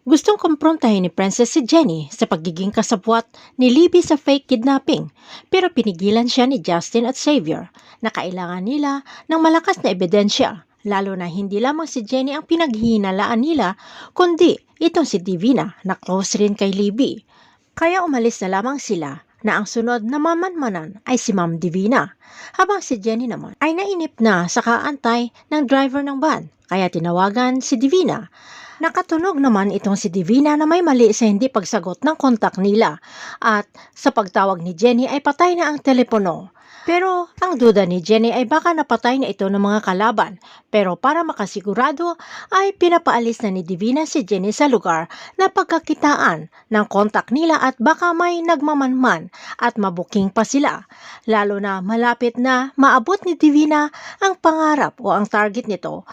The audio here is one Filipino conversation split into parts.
Gustong kumprontahin ni Princess si Jenny sa pagiging kasabwat ni Libby sa fake kidnapping pero pinigilan siya ni Justin at Xavier na kailangan nila ng malakas na ebidensya lalo na hindi lamang si Jenny ang pinaghihinalaan nila kundi itong si Divina na close rin kay Libby. Kaya umalis na lamang sila na ang sunod na mamanmanan ay si Ma'am Divina habang si Jenny naman ay nainip na sa kaantay ng driver ng van kaya tinawagan si Divina Nakatunog naman itong si Divina na may mali sa hindi pagsagot ng kontak nila at sa pagtawag ni Jenny ay patay na ang telepono. Pero ang duda ni Jenny ay baka napatay na ito ng mga kalaban. Pero para makasigurado ay pinapaalis na ni Divina si Jenny sa lugar na pagkakitaan ng kontak nila at baka may nagmamanman at mabuking pa sila. Lalo na malapit na maabot ni Divina ang pangarap o ang target nito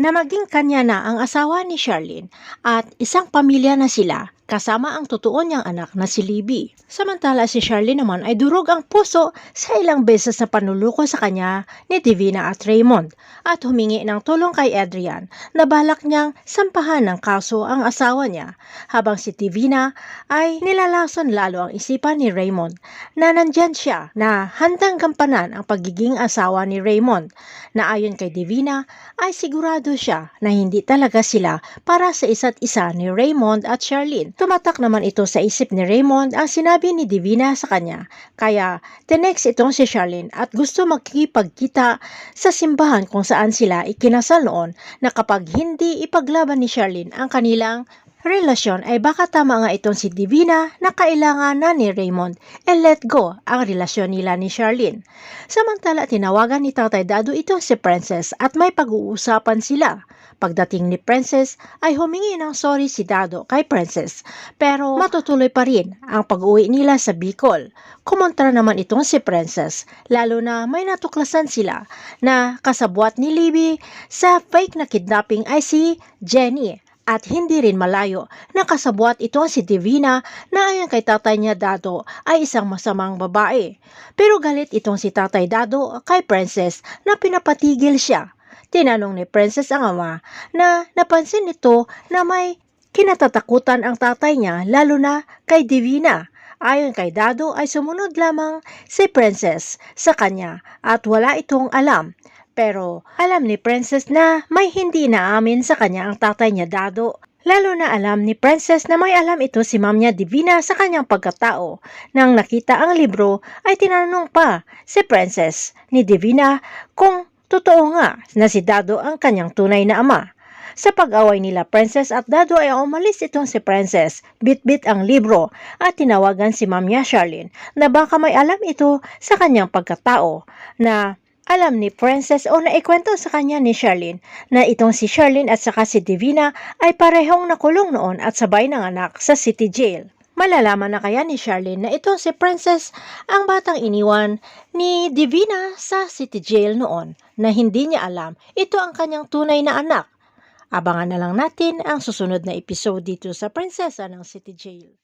na maging kanya na ang asawa ni Charlene at isang pamilya na sila kasama ang totoo niyang anak na si Libby. Samantala si Charlene naman ay durog ang puso sa ilang beses na panuluko sa kanya ni Divina at Raymond. At humingi ng tulong kay Adrian na balak niyang sampahan ng kaso ang asawa niya habang si Divina ay nilalason lalo ang isipan ni Raymond na nandyan siya na handang gampanan ang pagiging asawa ni Raymond. Na ayon kay Divina ay sigurado siya na hindi talaga sila para sa isa't isa ni Raymond at Charlene Tumatak naman ito sa isip ni Raymond ang sinabi ni Divina sa kanya. Kaya, tinext itong si Charlene at gusto magkikipagkita sa simbahan kung saan sila ikinasal noon na kapag hindi ipaglaban ni Charlene ang kanilang relasyon ay baka tama nga itong si Divina na kailangan na ni Raymond e let go ang relasyon nila ni Charlene. Samantala tinawagan ni Tatay Dado ito si Princess at may pag-uusapan sila. Pagdating ni Princess ay humingi ng sorry si Dado kay Princess pero matutuloy pa rin ang pag-uwi nila sa Bicol. Kumontra naman itong si Princess lalo na may natuklasan sila na kasabwat ni Libby sa fake na kidnapping ay si Jenny at hindi rin malayo na kasabwat ito si Divina na ayon kay tatay niya Dado ay isang masamang babae. Pero galit itong si tatay Dado kay Princess na pinapatigil siya Tinanong ni Princess ang ama na napansin nito na may kinatatakutan ang tatay niya lalo na kay Divina. Ayon kay Dado ay sumunod lamang si Princess sa kanya at wala itong alam. Pero alam ni Princess na may hindi naamin sa kanya ang tatay niya Dado. Lalo na alam ni Princess na may alam ito si Ma'am niya Divina sa kanyang pagkatao. Nang nakita ang libro ay tinanong pa si Princess ni Divina kung Totoo nga na si Dado ang kanyang tunay na ama. Sa pag-away nila Princess at Dado ay umalis itong si Princess, bit-bit ang libro at tinawagan si Ma'am niya Charlene na baka may alam ito sa kanyang pagkatao na alam ni Princess o naikwento sa kanya ni Charlene na itong si Charlene at saka si Divina ay parehong nakulong noon at sabay ng anak sa city jail. Malalaman na kaya ni Charlene na ito si Princess ang batang iniwan ni Divina sa city jail noon na hindi niya alam ito ang kanyang tunay na anak. Abangan na lang natin ang susunod na episode dito sa Prinsesa ng City Jail.